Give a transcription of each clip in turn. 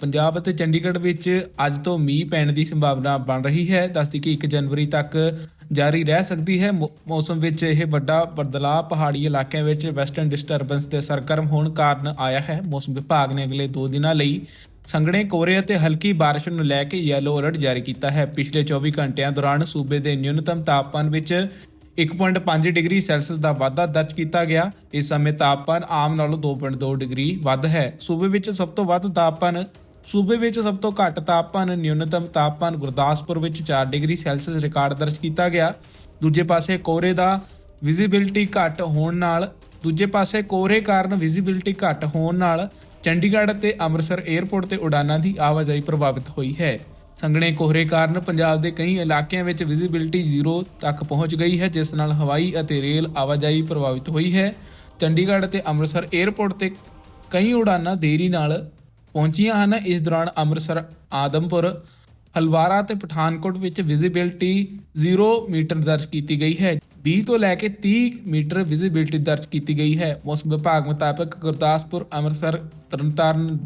ਪੰਜਾਬ ਅਤੇ ਚੰਡੀਗੜ੍ਹ ਵਿੱਚ ਅੱਜ ਤੋਂ ਮੀਂਹ ਪੈਣ ਦੀ ਸੰਭਾਵਨਾ ਬਣ ਰਹੀ ਹੈ। ਦੱਸਦੀ ਕਿ 1 ਜਨਵਰੀ ਤੱਕ ਜਾਰੀ ਰਹਿ ਸਕਦੀ ਹੈ। ਮੌਸਮ ਵਿੱਚ ਇਹ ਵੱਡਾ ਬਦਲਾਅ ਪਹਾੜੀ ਇਲਾਕਿਆਂ ਵਿੱਚ ਵੈਸਟਰਨ ਡਿਸਟਰਬੈਂਸ ਦੇ ਸਰਗਰਮ ਹੋਣ ਕਾਰਨ ਆਇਆ ਹੈ। ਮੌਸਮ ਵਿਭਾਗ ਨੇ ਅਗਲੇ 2 ਦਿਨਾਂ ਲਈ ਸੰਘਣੇ ਕੋਰੇ ਅਤੇ ਹਲਕੀ ਬਾਰਿਸ਼ ਨੂੰ ਲੈ ਕੇ ਯੈਲੋ ਅਲਰਟ ਜਾਰੀ ਕੀਤਾ ਹੈ। ਪਿਛਲੇ 24 ਘੰਟਿਆਂ ਦੌਰਾਨ ਸੂਬੇ ਦੇ ਨਿਊਨਤਮ ਤਾਪਮਾਨ ਵਿੱਚ 1.5 ਡਿਗਰੀ ਸੈਲਸੀਅਸ ਦਾ ਵਾਧਾ ਦਰਜ ਕੀਤਾ ਗਿਆ। ਇਸ ਸਮੇਂ ਤਾਪਮਾਨ ਆਮ ਨਾਲੋਂ 2.2 ਡਿਗਰੀ ਵੱਧ ਹੈ। ਸੂਬੇ ਵਿੱਚ ਸਭ ਤੋਂ ਵੱਧ ਤਾਪਮਾਨ ਸੂਬੇ ਵਿੱਚ ਸਭ ਤੋਂ ਘੱਟ ਤਾਪਮਾਨ ਨਿਊਨਤਮ ਤਾਪਮਾਨ ਗੁਰਦਾਸਪੁਰ ਵਿੱਚ 4 ਡਿਗਰੀ ਸੈਲਸੀਅਸ ਰਿਕਾਰਡ ਦਰਜ ਕੀਤਾ ਗਿਆ। ਦੂਜੇ ਪਾਸੇ ਕੋਹਰੇ ਦਾ ਵਿਜ਼ਿਬਿਲਟੀ ਘੱਟ ਹੋਣ ਨਾਲ, ਦੂਜੇ ਪਾਸੇ ਕੋਹਰੇ ਕਾਰਨ ਵਿਜ਼ਿਬਿਲਟੀ ਘੱਟ ਹੋਣ ਨਾਲ ਚੰਡੀਗੜ੍ਹ ਤੇ ਅੰਮ੍ਰਿਤਸਰ 에ਅਰਪੋਰਟ ਤੇ ਉਡਾਨਾਂ ਦੀ ਆਵਾਜਾਈ ਪ੍ਰਭਾਵਿਤ ਹੋਈ ਹੈ। ਸੰਘਣੇ ਕੋਹਰੇ ਕਾਰਨ ਪੰਜਾਬ ਦੇ ਕਈ ਇਲਾਕਿਆਂ ਵਿੱਚ ਵਿਜ਼ਿਬਿਲਟੀ ਜ਼ੀਰੋ ਤੱਕ ਪਹੁੰਚ ਗਈ ਹੈ, ਜਿਸ ਨਾਲ ਹਵਾਈ ਅਤੇ ਰੇਲ ਆਵਾਜਾਈ ਪ੍ਰਭਾਵਿਤ ਹੋਈ ਹੈ। ਚੰਡੀਗੜ੍ਹ ਤੇ ਅੰਮ੍ਰਿਤਸਰ 에ਅਰਪੋਰਟ ਤੇ ਕਈ ਉਡਾਨਾਂ ਦੇਰੀ ਨਾਲ ਪਹੁੰਚੀਆਂ ਹਨ। ਇਸ ਦੌਰਾਨ ਅੰਮ੍ਰਿਤਸਰ, ਆਦਮਪੁਰ, ਹਲਵਾਰਾ ਤੇ ਪਠਾਨਕੋਟ ਵਿੱਚ ਵਿਜ਼ਿਬਿਲਟੀ 0 ਮੀਟਰ ਦਰਜ ਕੀਤੀ ਗਈ ਹੈ। 20 ਤੋਂ ਲੈ ਕੇ 30 ਮੀਟਰ ਵਿਜ਼ਿਬਿਲਟੀ ਦਰਜ ਕੀਤੀ ਗਈ ਹੈ। ਮੌਸਮ ਵਿਭਾਗ ਮੁਤਾਬਕ ਗੁਰਦਾਸਪੁਰ, ਅੰਮ੍ਰਿਤਸਰ, ਤਰਨਤਾਰਨ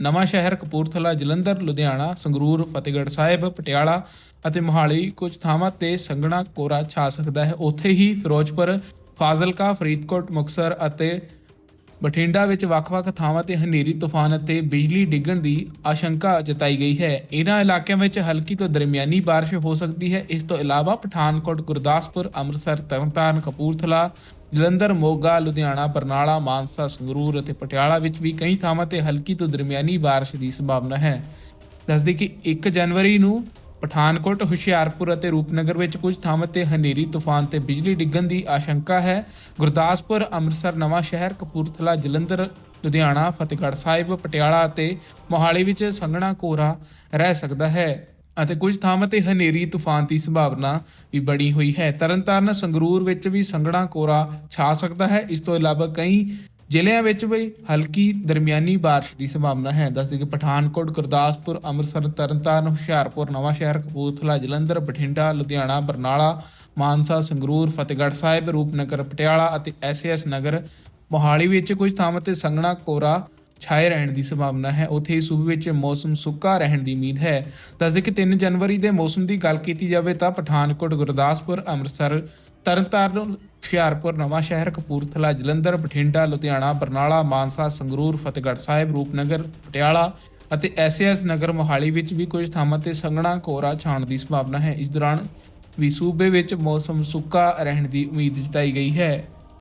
ਨਵਾਂ ਸ਼ਹਿਰ ਕਪੂਰਥਲਾ, ਜਲੰਧਰ, ਲੁਧਿਆਣਾ, ਸੰਗਰੂਰ, ਫਤਿਹਗੜ੍ਹ ਸਾਹਿਬ, ਪਟਿਆਲਾ ਅਤੇ ਮੋਹਾਲੀ ਕੁਝ ਥਾਵਾਂ ਤੇ ਸੰਘਣਾ ਕੋਰਾ ਛਾ ਸਕਦਾ ਹੈ। ਉੱਥੇ ਹੀ ਫਿਰੋਜ਼ਪੁਰ, ਫਾਜ਼ਿਲਕਾ, ਫਰੀਦਕੋਟ ਮੁਕਸਰ ਅਤੇ ਬਠਿੰਡਾ ਵਿੱਚ ਵੱਖ-ਵੱਖ ਥਾਵਾਂ ਤੇ ਹਨੇਰੀ, ਤੂਫਾਨ ਅਤੇ ਬਿਜਲੀ ਡਿੱਗਣ ਦੀ ਆਸ਼ੰਕਾ ਜਤਾਈ ਗਈ ਹੈ। ਇਹਨਾਂ ਇਲਾਕਿਆਂ ਵਿੱਚ ਹਲਕੀ ਤੋਂ ਦਰਮਿਆਨੀ ਬਾਰਿਸ਼ ਹੋ ਸਕਦੀ ਹੈ। ਇਸ ਤੋਂ ਇਲਾਵਾ ਪਠਾਨਕੋਟ, ਗੁਰਦਾਸਪੁਰ, ਅੰਮ੍ਰਿਤਸਰ, ਤਰਨਤਾਰਨ, ਕਪੂਰਥਲਾ, ਜਲੰਧਰ, ਮੋਗਾ, ਲੁਧਿਆਣਾ, ਬਰਨਾਲਾ, ਮਾਨਸਾ, ਸੰਗਰੂਰ ਅਤੇ ਪਟਿਆਲਾ ਵਿੱਚ ਵੀ ਕਈ ਥਾਵਾਂ ਤੇ ਹਲਕੀ ਤੋਂ ਦਰਮਿਆਨੀ ਬਾਰਿਸ਼ ਦੀ ਸੰਭਾਵਨਾ ਹੈ। ਦੱਸਦੇ ਕਿ 1 ਜਨਵਰੀ ਨੂੰ ਪਠਾਨਕੋਟ, ਹੁਸ਼ਿਆਰਪੁਰ ਅਤੇ ਰੂਪਨਗਰ ਵਿੱਚ ਕੁਝ ਥਾਵਾਂ ਤੇ ਹਨੇਰੀ, ਤੂਫਾਨ ਤੇ ਬਿਜਲੀ ਡਿੱਗਣ ਦੀ ਆਸ਼ੰਕਾ ਹੈ। ਗੁਰਦਾਸਪੁਰ, ਅੰਮ੍ਰਿਤਸਰ, ਨਵਾਂ ਸ਼ਹਿਰ, ਕਪੂਰਥਲਾ, ਜਲੰਧਰ, ਲੁਧਿਆਣਾ, ਫਤਿਹਗੜ੍ਹ ਸਾਹਿਬ, ਪਟਿਆਲਾ ਅਤੇ ਮੋਹਾਲੀ ਵਿੱਚ ਸੰਘਣਾ ਕੋਹਰਾ ਰਹਿ ਸਕਦਾ ਹੈ ਅਤੇ ਕੁਝ ਥਾਵਾਂ ਤੇ ਹਨੇਰੀ, ਤੂਫਾਨ ਦੀ ਸੰਭਾਵਨਾ ਵੀ ਬਣੀ ਹੋਈ ਹੈ। ਤਰਨਤਾਰਨ, ਸੰਗਰੂਰ ਵਿੱਚ ਵੀ ਸੰਘਣਾ ਕੋਹਰਾ ਛਾ ਸਕਦਾ ਹੈ। ਇਸ ਤੋਂ ਇਲਾਵਾ ਕਈ ਜ਼ਿਲ੍ਹਿਆਂ ਵਿੱਚ ਵੀ ਹਲਕੀ ਦਰਮਿਆਨੀ ਬਾਰਿਸ਼ ਦੀ ਸੰਭਾਵਨਾ ਹੈ। ਦੱਸਦੇ ਕਿ ਪਠਾਨਕੋਟ, ਗੁਰਦਾਸਪੁਰ, ਅੰਮ੍ਰਿਤਸਰ, ਤਰਨਤਾਰਨ, ਹੁਸ਼ਿਆਰਪੁਰ ਨਵਾਂਸ਼ਹਿਰ ਕਪੂਰਥਲਾ, ਜਲੰਧਰ, ਬਠਿੰਡਾ, ਲੁਧਿਆਣਾ, ਬਰਨਾਲਾ, ਮਾਨਸਾ, ਸੰਗਰੂਰ, ਫਤਿਹਗੜ੍ਹ ਸਾਹਿਬ, ਰੂਪਨਗਰ, ਪਟਿਆਲਾ ਅਤੇ ਐਸਐਸ ਨਗਰ ਮੋਹਾਲੀ ਵਿੱਚ ਕੁਝ ਥਾਵਾਂ ਤੇ ਸੰਘਣਾ ਕੋਰਾ ਛਾਏ ਰਹਿਣ ਦੀ ਸੰਭਾਵਨਾ ਹੈ। ਉੱਥੇ ਹੀ ਸੂਬੇ ਵਿੱਚ ਮੌਸਮ ਸੁੱਕਾ ਰਹਿਣ ਦੀ ਉਮੀਦ ਹੈ। ਦੱਸਦੇ ਕਿ 3 ਜਨਵਰੀ ਦੇ ਮੌਸਮ ਦੀ ਗੱਲ ਕੀਤੀ ਜਾਵੇ ਤਾਂ ਪਠਾਨਕੋਟ, ਗੁਰਦਾਸਪੁਰ, ਅੰਮ੍ਰਿਤਸਰ, ਤਰਨਤਾਰਨ ਹੁਸ਼ਿਆਰਪੁਰ, ਨਵਾਂ ਸ਼ਹਿਰ, ਕਪੂਰਥਲਾ, ਜਲੰਧਰ, ਬਠਿੰਡਾ, ਲੁਧਿਆਣਾ, ਬਰਨਾਲਾ, ਮਾਨਸਾ, ਸੰਗਰੂਰ, ਫਤਿਹਗੜ੍ਹ ਸਾਹਿਬ, ਰੂਪਨਗਰ, ਪਟਿਆਲਾ ਅਤੇ ਐਸਐਸ ਨਗਰ ਮੋਹਾਲੀ ਵਿੱਚ ਵੀ ਕੁਝ ਥਾਵਾਂ ਤੇ ਸੰਘਣਾ ਕੋਹਰਾ ਛਾਣ ਦੀ ਸੰਭਾਵਨਾ ਹੈ। ਇਸ ਦੌਰਾਨ ਵੀ ਸੂਬੇ ਵਿੱਚ ਮੌਸਮ ਸੁੱਕਾ ਰਹਿਣ ਦੀ ਉਮੀਦ ਜਤਾਈ ਗਈ ਹੈ।